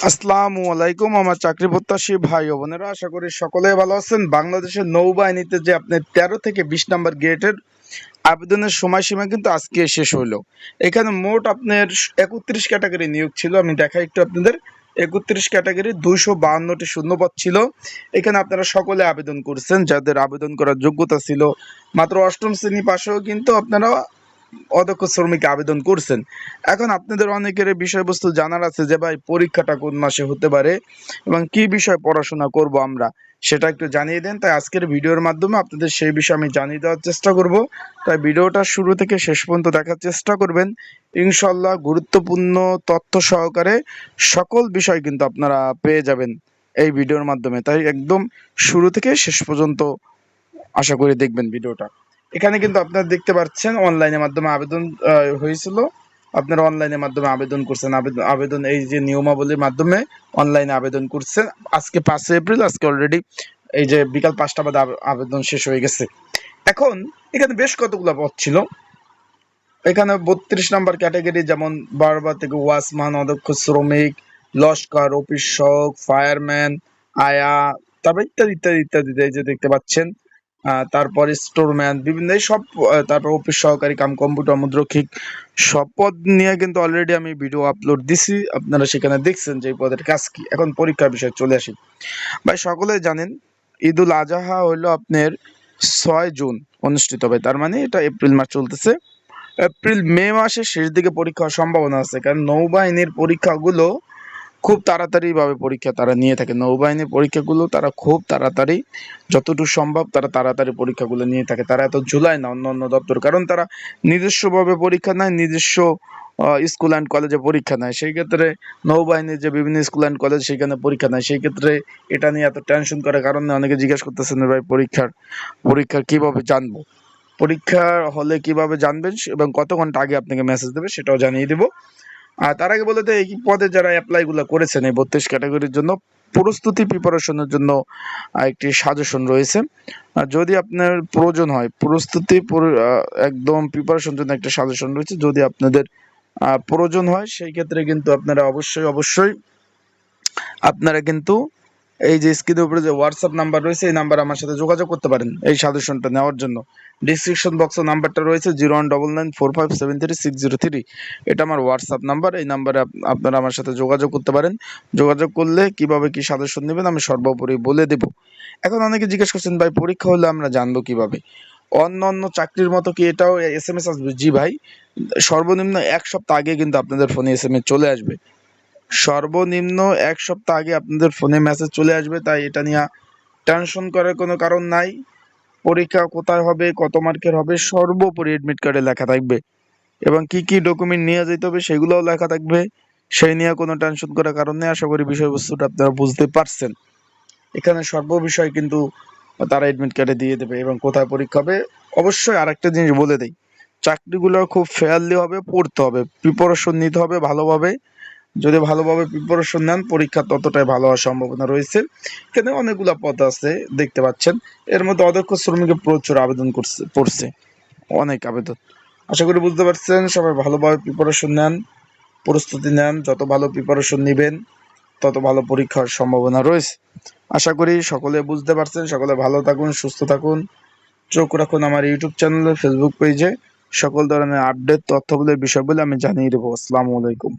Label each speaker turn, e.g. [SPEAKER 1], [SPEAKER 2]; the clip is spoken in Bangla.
[SPEAKER 1] আসসালামু আলাইকুম, আমার চাকরি প্রত্যাশী ভাই ও বোনেরা। আশা করি সকলে ভালো আছেন। বাংলাদেশের নৌবাহিনীতে যে আপনি তেরো থেকে বিশ নাম্বার গেটের আবেদনের সময়সীমা কিন্তু আজকে শেষ হলো এখানে মোট আপনার একত্রিশ ক্যাটাগরি নিয়োগ ছিল। আমি দেখাই একটু আপনাদের। একত্রিশ ক্যাটাগরি দুইশো বাহান্নটি শূন্যপদ ছিল। এখানে আপনারা সকলে আবেদন করছেন। যাদের আবেদন করার যোগ্যতা ছিল মাত্র অষ্টম শ্রেণি পাশেও কিন্তু আপনারা অদক্ষ শ্রমিক আবেদন করছেন। এখন আপনাদের অনেকের বিষয়বস্তু জানার আছে যে, ভাই, পরীক্ষাটা কোন মাসে হতে পারে এবং কি বিষয় পড়াশোনা করব আমরা সেটা একটু জানিয়ে দেন। তাই আজকের ভিডিওর মাধ্যমে আপনাদের সেই বিষয়ে আমি জানিয়ে দেওয়ার চেষ্টা করব। তাই ভিডিওটা শুরু থেকে শেষ পর্যন্ত দেখার চেষ্টা করবেন। ইনশাল্লাহ গুরুত্বপূর্ণ তথ্য সহকারে সকল বিষয় কিন্তু আপনারা পেয়ে যাবেন এই ভিডিওর মাধ্যমে। তাই একদম শুরু থেকে শেষ পর্যন্ত আশা করি দেখবেন ভিডিওটা। এখানে কিন্তু আপনারা দেখতে পাচ্ছেন অনলাইনের মাধ্যমে আবেদন হয়েছিল। আপনারা অনলাইনের মাধ্যমে আবেদন করছেন। আবেদন আবেদন এই যে নিয়মাবলীর মাধ্যমে অনলাইনে আবেদন করছেন। আজকে পাঁচই এপ্রিল, আজকে অলরেডি এই যে বিকাল পাঁচটা বাদে আবেদন শেষ হয়ে গেছে। এখন এখানে বেশ কতগুলো পদ ছিল। এখানে বত্রিশ নাম্বার ক্যাটাগরি যেমন বারবার থেকে ওয়াচম্যান, অধ্যক্ষ, শ্রমিক, লস্কর, অফিস ফায়ারম্যান আয়া, তারপর ইত্যাদি ইত্যাদি ইত্যাদি, এই যে দেখতে পাচ্ছেন। তারপরে স্টোরম্যান বিভিন্ন সব তারপর অফিস সহকারী কাম কম্পিউটার মুদ্রক্ষিক, সব পদ নিয়ে কিন্তু অলরেডি আমি ভিডিও আপলোড দিছি। আপনারা সেখানে দেখছেন যে পদের কাজ কি। এখন পরীক্ষার বিষয়ে চলে আসি। ভাই, সকলে জানেন, ঈদুল আজহা হলো আপনার ছয় জুন অনুষ্ঠিত হবে। তার মানে এটা এপ্রিল মাস চলতেছে। এপ্রিল মে মাসের শেষ দিকে পরীক্ষা হওয়ার সম্ভাবনা আছে। কারণ নৌবাহিনীর পরীক্ষাগুলো খুব তাড়াতাড়ি ভাবে পরীক্ষা তারা নিয়ে থাকে। নৌবাহিনীর পরীক্ষাগুলো তারা খুব তাড়াতাড়ি, যতটুকু সম্ভব তারা তাড়াতাড়ি পরীক্ষাগুলো নিয়ে থাকে। তারা এত ঝুলায় না অন্য অন্য দপ্তর, কারণ তারা নিজস্বভাবে পরীক্ষা নেয়, নিজস্ব স্কুল অ্যান্ড কলেজে পরীক্ষা নেয়। সেই ক্ষেত্রে নৌবাহিনীর যে বিভিন্ন স্কুল অ্যান্ড কলেজ সেখানে পরীক্ষা নেয়। সেই ক্ষেত্রে এটা নিয়ে এত টেনশন করার কারণে অনেকে জিজ্ঞেস করতেছেন ভাই, পরীক্ষার পরীক্ষা কীভাবে জানব? পরীক্ষার হলে কীভাবে জানবেন এবং কত ঘণ্টা আগে আপনাকে মেসেজ দেবে সেটাও জানিয়ে দেবো। আর তার আগে বলতে এই পদে যারা অ্যাপ্লাই গুলো করেছেন এই বত্রিশ ক্যাটাগরির জন্য, প্রস্তুতি প্রিপারেশনের জন্য একটি সাজেশন রয়েছে। যদি আপনার প্রয়োজন হয়, প্রস্তুতি একদম প্রিপারেশন জন্য একটা সাজেশন রয়েছে। যদি আপনাদের প্রয়োজন হয়, সেই ক্ষেত্রে কিন্তু আপনারা অবশ্যই অবশ্যই আপনারা কিন্তু এই যে স্ক্রিনের উপরে যে হোয়াটসঅ্যাপ নাম্বার রয়েছে, এই নাম্বার আমার সাথে যোগাযোগ করতে পারেন এই সাজেশনটা নেওয়ার জন্য। ডিসক্রিপশন বক্সে নাম্বারটা রয়েছে zero one double nine four five seven three six zero three এটা আমার হোয়াটসঅ্যাপ নাম্বার এই নাম্বারে আপনারা আমার সাথে যোগাযোগ করতে পারেন। যোগাযোগ করলে কীভাবে কি সাজেশন নেবেন আমি সর্বোপরি বলে দেব। এখন অনেকে জিজ্ঞেস করছেন, ভাই, পরীক্ষা হলে আমরা জানব কীভাবে? অন্য অন্য চাকরির মতো কি এটাও এস এম এস আসবে? জি ভাই, সর্বনিম্ন এক সপ্তাহ আগে কিন্তু আপনাদের ফোনে এস এম এস চলে আসবে। সর্বনিম্ন এক সপ্তাহ আগে আপনাদের ফোনে মেসেজ চলে আসবে, তাই এটা নিয়ে টেনশন করার কোনো কারণ নাই। পরীক্ষা কোথায় হবে, কত মার্কের হবে, সর্বোপরি এডমিট কার্ডে লেখা থাকবে। এবং কি কি ডকুমেন্ট নিয়ে যেতে হবে সেগুলোও লেখা থাকবে। সেই নিয়ে কোনো টেনশন করার কারণ আশা করি বিষয়বস্তুটা আপনারা বুঝতে পারছেন। এখানে সর্ব বিষয় কিন্তু তারা এডমিট কার্ডে দিয়ে দেবে এবং কোথায় পরীক্ষা হবে, অবশ্যই আরেকটা জিনিস বলে দেই। চাকরিগুলো খুব ফেয়ারলি হবে, পড়তে হবে প্রিপারেশন নিতে হবে ভালোভাবে। যদি ভালোভাবে প্রিপারেশন নেন, পরীক্ষা ততটাই ভালো হওয়ার সম্ভাবনা রয়েছে। এখানে অনেকগুলা পদ আছে, দেখতে পাচ্ছেন। এর মধ্যে অদক্ষ শ্রমিকের প্রচুর আবেদন করছে, পড়ছে। অনেক আবেদন। আশা করি বুঝতে পারছেন, সবাই ভালোভাবে প্রিপারেশন নেন, প্রস্তুতি নেন। যত ভালো প্রিপারেশন নেবেন, তত ভালো পরীক্ষার সম্ভাবনা রয়েছে। আশা করি সকলে বুঝতে পারছেন। সকলে ভালো থাকুন, সুস্থ থাকুন। চোখ রাখুন আমার ইউটিউব চ্যানেলে ফেসবুক পেজে সকল ধরনের আপডেট তথ্যগুলোর বিষয়গুলো আমি জানিয়ে দেবো। আসসালামু আলাইকুম।